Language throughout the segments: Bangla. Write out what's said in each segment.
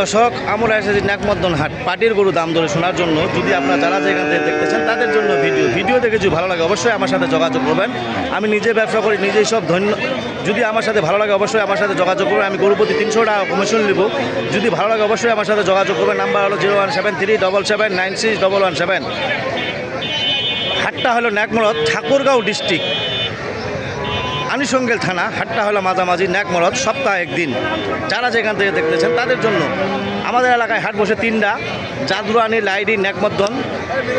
দর্শক, আমরা এসেছি নাকমদ্দন হাট। পাটির গরু দাম ধরে শোনার জন্য যদি আপনারা যারা যেখান থেকে দেখতেছেন তাদের জন্য ভিডিও। ভিডিও দেখে যদি ভালো লাগে অবশ্যই আমার সাথে যোগাযোগ করবেন। আমি নিজে ব্যবসা করি, নিজেই সব ধন্য যদি আমার সাথে ভালো লাগে অবশ্যই আমার সাথে যোগাযোগ করবেন। আমি গরু প্রতি তিনশো টাকা কমিশন নিব। যদি ভালো লাগে অবশ্যই আমার সাথে যোগাযোগ করবেন। নাম্বার হলো zero one seven three double seven nine six double one seven. হাটটা হলো ন্যাকমরদ ঠাকুরগাঁও ডিস্ট্রিক্ট। আনিসঙ্গেল থানা হাটটা হলো মাঝামাঝি ন্যাকমরদ সপ্তাহে একদিন। যারা যেখান থেকে দেখতেছেন, তাদের জন্য আমাদের এলাকায় হাট বসে তিনটা, জাদুরানি, লাইডি, ন্যাকমদ্দন,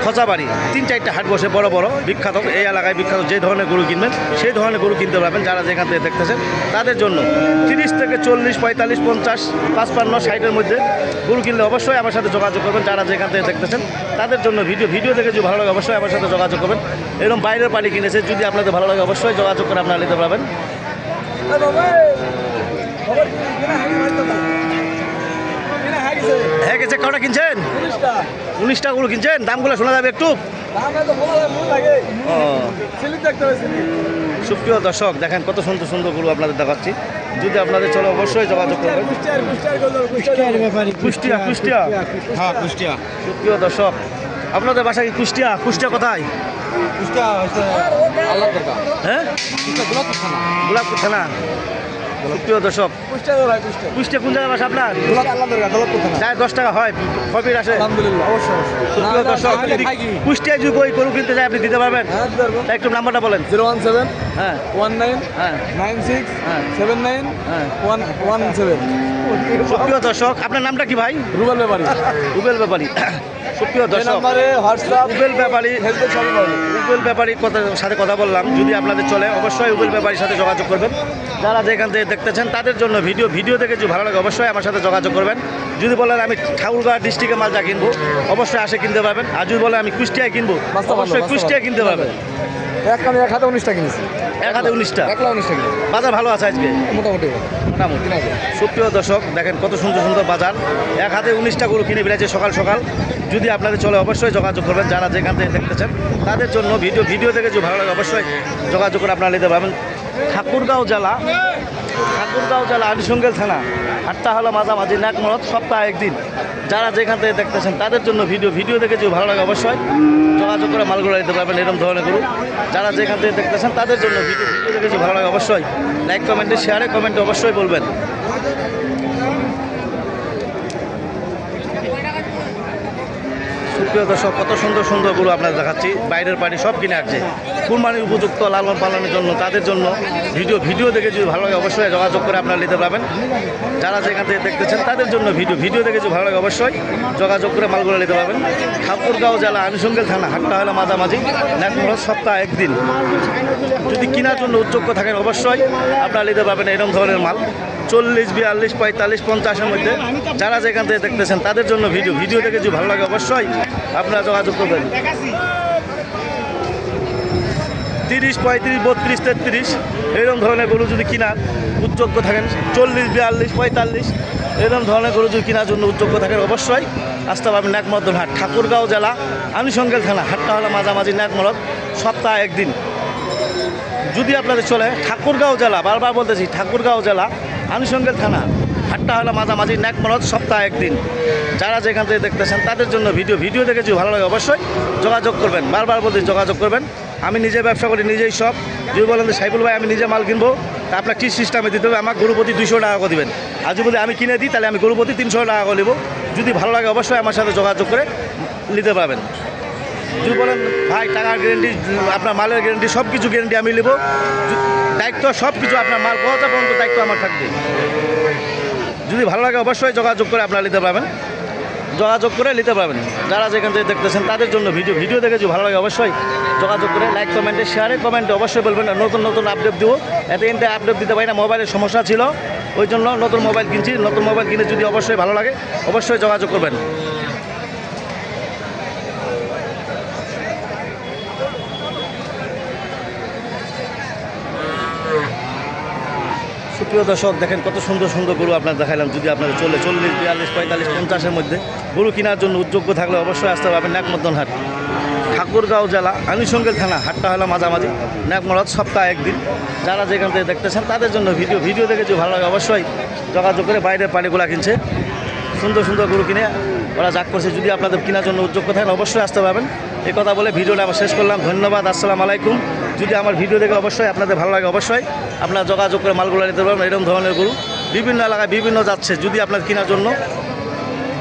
খচাবাড়ি, তিন চারটা হাট বসে বড় বড়, বিখ্যাত। এই এলাকায় বিখ্যাত যে ধরনের গরু কিনবেন, সেই ধরনের গরু কিনতে পারবেন। যারা যেখান থেকে দেখতেছেন, তাদের জন্য তিরিশ থেকে চল্লিশ, পঁয়তাল্লিশ, পঞ্চাশ, পাঁচপান্ন, ষাটের মধ্যে গরু কিনলে অবশ্যই আমার সাথে যোগাযোগ করবেন। যারা যেখান থেকে দেখতেছেন, তাদের জন্য ভিডিও ভিডিও দেখে যদি ভালো লাগে, অবশ্যই আমার সাথে যোগাযোগ করবেন। এরকম বাইরের পাড়ি কিনেছে, যদি আপনাদের ভালো লাগে, অবশ্যই যোগাযোগ করে আপনারা নিতে পারবেন হ্যাঁ গেছে কটা কিনছেন? উনিশটা গরু কিনছেন? দামগুলো শোনা যাবে একটু? সুপ্রিয় দর্শক দেখেন কত সুন্দর সুন্দর গরু আপনাদের দেখাচ্ছি। যদি আপনাদের চলে অবশ্যই যোগাযোগ করবেন। কুষ্টিয়া কুষ্টিয়া। হ্যাঁ কুষ্টিয়া। সুপ্রিয় দর্শক আপনাদের বাসা কি কুষ্টিয়া? কুষ্টিয়া কোথায়? হচ্ছে আল্লাহ দরকার হ্যাঁ? গোলাপুর থানা সুপ্রিয় দর্শক কুষ্টিয়া কোন জায়গায় বাসা আপনার? গোলাপ যায় দশ টাকা হয়। কবির আসে। সুপ্রিয় দর্শক কুষ্টিয়ায় যদি বই গরু কিনতে চাই আপনি দিতে পারবেন। হ্যাঁ একটু নাম্বারটা বলেন। জিরো ওয়ান সেভেন হ্যাঁ। ওয়ান নাইন হ্যাঁ। নাইন সিক্স হ্যাঁ। সেভেন নাইন হ্যাঁ। One one seven. সুপ্রিয় দর্শক আপনার নামটা কি ভাই? রুবেল ব্যাপারী। রুবেল ব্যাপারী। সুপ্রিয় দর্শক উবেল ব্যাপারী উবেল ব্যাপারীর কথা সাথে কথা বললাম যদি আপনাদের চলে অবশ্যই উবেল ব্যাপারীর সাথে যোগাযোগ করবেন। যারা যেখান থেকে দেখতেছেন তাদের জন্য ভিডিও ভিডিও দেখে যদি ভালো লাগে অবশ্যই আমার সাথে যোগাযোগ করবেন। যদি বলেন আমি ঠাকুরগাঁও ডিস্ট্রিক্টে মাল যা কিনবো অবশ্যই আসে কিনতে পারবেন। আর যদি বলেন আমি কুষ্টিয়ায় কিনবো অবশ্যই কুষ্টিয়ায় কিনতে পারবেন। এক এক হাতে উনিশটা কিনেছি। এক হাতে উনিশটা? একলা উনিশটা বাজার ভালো আছে আজকে? মোটামুটি মোটামুটি। সুপ্রিয় দর্শক দেখেন কত সুন্দর সুন্দর বাজার। এক হাতে উনিশটা গরু কিনে বেড়েছে সকাল সকাল। যদি আপনাদের চলে অবশ্যই যোগাযোগ করবেন। যারা যেখান থেকে দেখতেছেন তাদের জন্য ভিডিও ভিডিও দেখে যদি ভালো লাগে অবশ্যই যোগাযোগ করে আপনারা নিতে পারবেন। ঠাকুরগাঁও জেলা ঠাকুরগাঁও জেলা আদিসঙ্গেল থানা, আটটা হলো মাঝামাঝি নাকমরত সপ্তাহে একদিন। যারা যেখান থেকে দেখতেছেন, তাদের জন্য ভিডিও ভিডিও দেখেছি ভালো লাগে অবশ্যই যোগাযোগ করে মালগুলো দিতে পারবেন এরকম ধরনের গুরু। যারা যেখান থেকে দেখতেছেন, তাদের জন্য ভিডিও ভিডিও দেখেছি ভালো লাগে অবশ্যই লাইক কমেন্টে শেয়ারে কমেন্টে অবশ্যই বলবেন। সুপ্রিয় দর্শক, কত সুন্দর সুন্দরগুলো গরু আপনাদের দেখাচ্ছি। বাইরের পানি সব কিনে আসছে। কুরবানির উপযুক্ত লালন পালনের জন্য, তাদের জন্য ভিডিও ভিডিও দেখে যদি ভালো লাগে, অবশ্যই যোগাযোগ করে আপনারা নিতে পারবেন। যারা যেখান থেকে দেখতেছেন, তাদের জন্য ভিডিও ভিডিও দেখে যদি ভালো লাগে, অবশ্যই যোগাযোগ করে মালগুলো নিতে পারবেন। ঠাকুরগাঁও জেলা আনুষঙ্গিক থানা হাটটা হলো মাঝামাঝি নাকমুড় সপ্তাহ একদিন। কেনার জন্য উদ্যোগ্য থাকেন অবশ্যই। আপনারা নিতে পারবেন এরকম ধরনের মাল। চল্লিশ, বিয়াল্লিশ, পঁয়তাল্লিশ, পঞ্চাশের মধ্যে। যারা যেখান থেকে দেখতেছেন, তাদের জন্য ভিডিও। ভিডিও দেখে যদি ভালো লাগে, অবশ্যই আপনারা যোগাযোগ করবেন। তিরিশ, পঁয়ত্রিশ, বত্রিশ, তেত্রিশ, এরকম ধরনের গরু যদি কিনার উদ্যোগ্য থাকেন। চল্লিশ, বিয়াল্লিশ, পঁয়তাল্লিশ, এরকম ধরনের গরু যদি কেনার জন্য উদ্যোগ্য থাকেন, অবশ্যই আসতে পারবেন ন্যাকমর্দন হাট, ঠাকুরগাঁও জেলা, আনুষঙ্গেল থানা হাটটা হলো মাঝামাঝি ন্যাকমরদ সপ্তাহে একদিন। যদি আপনাদের চলে, ঠাকুরগাঁও জেলা, বারবার বলতেছি, ঠাকুরগাঁও জেলা, আনুষঙ্গিক থানা, হাটটা হলো মাঝামাঝি ন্যাকমরদ সপ্তাহে একদিন। যারা যেখান থেকে দেখতেছেন, তাদের জন্য ভিডিও ভিডিও দেখে যদি ভালো লাগে অবশ্যই যোগাযোগ করবেন। বারবার বলতে যোগাযোগ করবেন। আমি নিজে ব্যবসা করি, নিজেই সব। যদি বলেন যে সাইফুল ভাই, আমি নিজে মাল কিনবো, তা আপনার কী সিস্টেমে দিতে হবে? আমার গরুপতি দুশো টাকা করে দেবেন। আর যদি আমি কিনে দিই, তাহলে আমি গরুপতি তিনশো টাকা করে নেব। যদি ভালো লাগে অবশ্যই আমার সাথে যোগাযোগ করে নিতে পারবেন। যদি বলেন, ভাই, টাকার গ্যারেন্টি আপনার মালের গ্যারেন্টি সব কিছু গ্যারেন্টি আমি নেব। দায়িত্ব সব কিছু আপনার মাল পৌঁছা পর্যন্ত দায়িত্ব আমার থাকবে। যদি ভালো লাগে অবশ্যই যোগাযোগ করে আপনারা নিতে পারবেন। যোগাযোগ করে নিতে পারবেন। যারা যেখান থেকে দেখতেছেন, তাদের জন্য ভিডিও ভিডিও দেখে যদি ভালো লাগে অবশ্যই যোগাযোগ করে লাইক কমেন্টে শেয়ারে কমেন্টে অবশ্যই বলবেন। নতুন নতুন আপডেট দেবো। এত ইন্টে আপডেট দিতে পারি না মোবাইলের সমস্যা ছিল। ওই জন্য নতুন মোবাইল কিনছি, নতুন মোবাইল কিনে যদি অবশ্যই ভালো লাগে, অবশ্যই যোগাযোগ করবেন। সুপ্রিয় দর্শক, দেখেন কত সুন্দর সুন্দর গরু আপনার দেখাইলাম। যদি আপনাদের চলে চল্লিশ, বিয়াল্লিশ, পঁয়তাল্লিশ, পঞ্চাশের মধ্যে গরু কেনার জন্য উদ্যোগ্য থাকলে অবশ্যই আসতে পারবেন ন্যাকমদ্দন হাট। ঠাকুরগাঁও জেলা আনুষঙ্গিক থানা, হাটটা হলো মাঝামাঝি ন্যাকমরদ সপ্তাহে একদিন। যারা যেখান থেকে দেখতেছেন, তাদের জন্য ভিডিও ভিডিও দেখে যদি ভালো লাগে অবশ্যই যোগাযোগ করে বাইরের পানিগুলা কিনছে। সুন্দর সুন্দর গরু কিনে ওরা যাক করছে। যদি আপনাদের কেনার জন্য উদ্যোগ থাকেন, অবশ্যই আসতে পারবেন। এই কথা বলে ভিডিওটা আবার শেষ করলাম। ধন্যবাদ, আসসালামু আলাইকুম। যদি আমার ভিডিও দেখে অবশ্যই আপনাদের ভালো লাগে, অবশ্যই আপনারা যোগাযোগ করে মালগুলো নিতে পারবেন, এরকম ধরনের গরু। বিভিন্ন এলাকায় বিভিন্ন যাচ্ছে, যদি আপনার কেনার জন্য।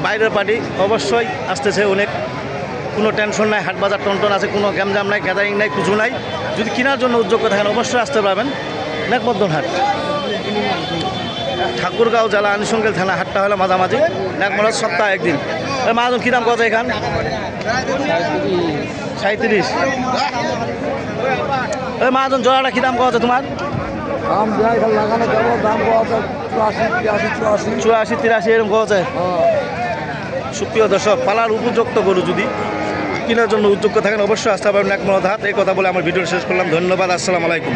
বাইরের পার্টি অবশ্যই আসতেছে অনেক। কোনো টেনশন নাই, হাট বাজার টনটন আছে, কোনো গ্যামজাম নাই গ্যাদারিং নাই, কিছু নাই। যদি কেনার জন্য উদ্যোগ থাকেন, অবশ্যই আসতে পারবেন। নেকমদ্দন হাট। ঠাকুরগাঁও জেলা আনুষঙ্গিক থানা হাটটা হলো মাঝামাঝি। নেকমরাজ সপ্তাহে একদিন। মাহাজন কী দাম কত এখান? সাঁত্রিশ ওই মাহাজন জোড়াটা কী দাম কত তোমার? চুরাশি তিরাশি চুরাশি। চুরাশি তিরাশি এরকম কত সুপ্রিয় দর্শক পালার উপযুক্ত গরু যদি কেনার জন্য উদ্যোগ থাকেন অবশ্যই আসতে পারবেন একমত হাত এই কথা বলে আমার ভিডিও শেষ করলাম। ধন্যবাদ আসসালামু আলাইকুম।